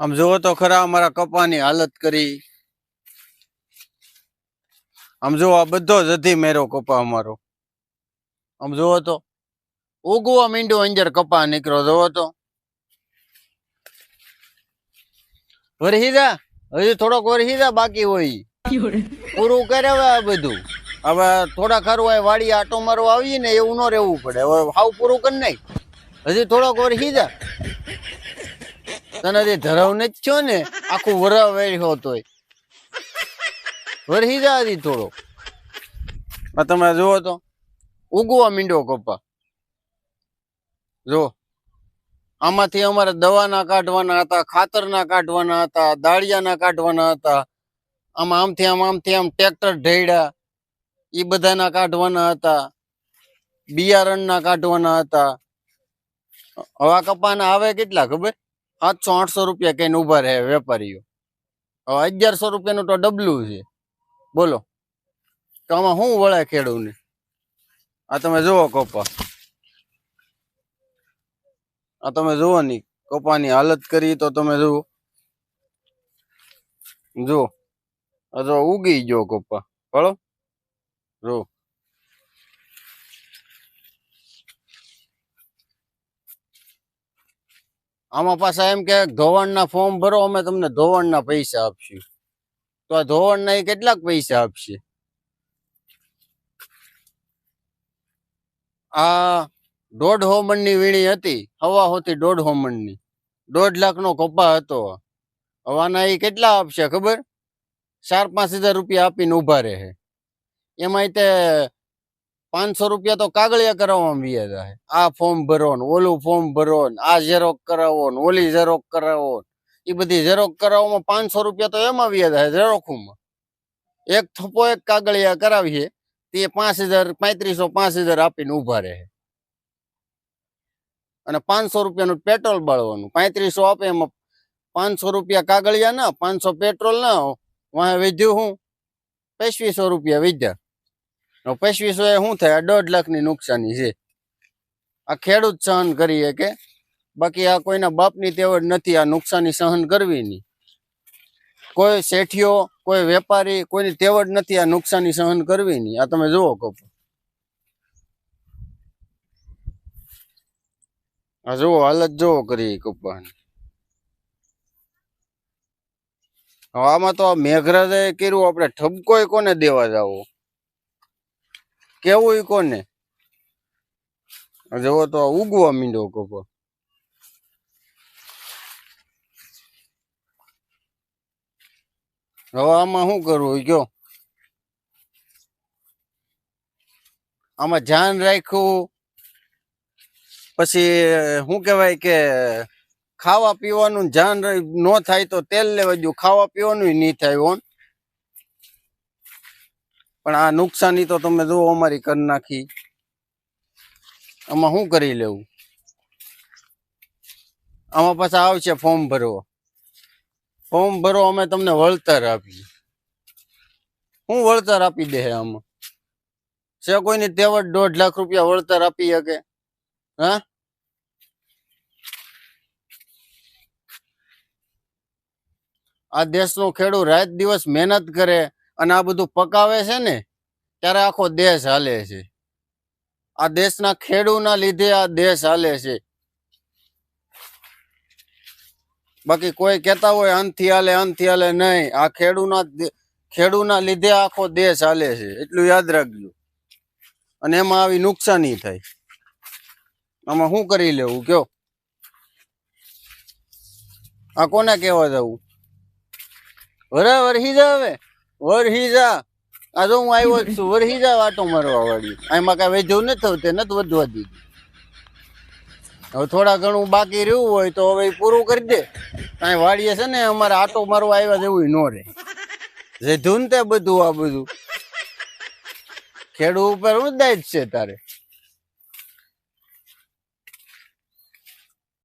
આમ જોવો તો ખરા અમારા કપાની હાલત કરી. આમ જુઓ, આ બધો જ હતી મેરો કપા અમારો. આમ જોવો તો, ઉગવા મીંડું અંજર કપા નીકળો જોવો તો. વરહીદા, હજી થોડોક વરહીદા બાકી હોય. પૂરું કરે હવે આ બધું. હવે થોડા ખરું આ વાડી આટો મારો આવીએ ને એવું ન રહેવું પડે. હવે હાવ પૂરું કરી નાખ. હજી થોડોક વરહીદા. તને તે ધરાવ ને જ છો ને, આખું વરા વેર્યો તોય. વરહીદા હજી થોડો. આ તમે જુઓ તો, ઉગવા મીંડો કપા. જો આમાંથી અમારે દવાના કાઢવાના હતા, ખાતરના કાઢવાના હતા, દાળિયાના કાઢવાના હતા. આમ આમથી આમ આમથી આમ ટ્રેક્ટર ઢેડ્યા એ બધાના કાઢવાના હતા. બિયારણના કાઢવાના હતા. હવા કપાના આવે કેટલા ખબર? સાતસો આઠસો રૂપિયા કઈ ઊભા રહે વેપારીઓ. હવે અગિયારસો રૂપિયાનું તો ડબલું છે. બોલો, તો આમાં શું વળે ખેડૂને? આ તમે જુઓ કપા. આ તમે જુઓ ની, કપાની હાલત કરી તો તમે જુઓ. જુઓ તો ઉગી ગયો કપા. બળો જો આમાં પાછા એમ કે ધોવણના ફોર્મ ભરો, અમે તમને ધોવણના પૈસા આપશું. તો આ ધોવણના એ કેટલાક પૈસા આપશે? આ દોઢ હોમણની વીણી હતી, હવા હોતી દોઢ હોમણની દોઢ લાખનો કપા હતો. હવાના એ કેટલા આપશે ખબર? ચાર પાંચ હજાર રૂપિયા આપીને ઊભા રહે. એમાં તે પાંચસો રૂપિયા તો કાગળિયા કરાવવામાં વ્યા જાય આ ફોર્મ ભરો ને ઓલું ફોર્મ ભરો ને આ ઝેરોક કરાવો ને ઓલી ઝેરોક કરાવો એ બધી ઝેરોક કરાવવામાં પાંચસો રૂપિયા તો એમાં વ્યાજ જાય ઝેરોખુમાં એક થપ્પો એક કાગળિયા કરાવીએ, તે પાંચ હજાર, પાંત્રીસો પાંચ હજાર આપીને ઊભા રહે. અને પાંચસો રૂપિયાનું પેટ્રોલ બાળવાનું, પાંત્રીસો આપે એમાં પાંચસો રૂપિયા કાગળિયા ના, પાંચસો પેટ્રોલ ના, વાહ વધ્યું હું, પચીસો રૂપિયા વધ્યા. પચીસો એ શું થાય? દોઢ લાખની નુકસાની છે. આ ખેડૂત સહન કરીએ કે બાકી આ કોઈના બાપની તેવડ નથી, આ નુકસાની સહન કરવી ની કોઈ શેઠીઓ, કોઈ વેપારી, કોઈની તેવડ નથી, આ નુકસાની સહન કરવી ની આ તમે જુઓ કપ. આ જુઓ, હાલત જુઓ કરી કપ્પાની આમાં તો આ મેઘરાજે કર્યું, આપણે ઠપકોય કોને દેવા જાવો? કેવું કોને? જવો તો ઉગવા મીંડો કપો હવે આમાં શું કરવું કયો? આમાં ધ્યાન રાખ્યું, પછી શું કહેવાય કે ખાવા પીવાનું ધ્યાન ન થાય તો તેલ લેવા જો ખાવા પીવાનું નહીં થાય, ઓન. પણ આ નુકસાની તો તમે જુઓ, અમારી કરી નાખી. આમાં શું કરી લેવું? આમાં પાછા આવશે ફોર્મ ભરવો. ફોર્મ ભરો, અમે તમને વળતર આપીએ. હું વળતર આપી દે આમાં? છે કોઈની તેવડ દોઢ લાખ રૂપિયા વળતર આપી શકે. હા? આ દેશનો ખેડૂત રાત દિવસ મહેનત કરે. અને આ બધું પકાવે છે ને, ત્યારે આખો દેશ હાલે છે. આ દેશના ખેડૂના લીધે આ દેશ હાલે છે. બાકી કોઈ કહેતા હોય અંતથી હાલે અંતથી હાલે નહીં. આ ખેડૂના ખેડૂના લીધે આખો દેશ હાલે છે. એટલું યાદ રાખજો. અને એમાં આવી નુકસાની થાય. આમાં શું કરી લેવું, કયો? આ કોને કહેવા જવું? બરાબર વરહીજા હવે વરહીજા. આ હું આવ્યો જ છું. વરહીજા વાટો મારવા વાળી. એમાં કાંઈ વેજો નથી થયું તે નથી વધવા દીધું. હવે થોડા ઘણું બાકી રહ્યું હોય તો હવે પૂરું કરી દે. કાંઈ વાડીએ છે ને, અમારે આટો મારવા આવ્યા જેવું ન રહે. જે ધૂન તે બધું આ બધું. ખેડૂત ઉપર હું જ છે તારે.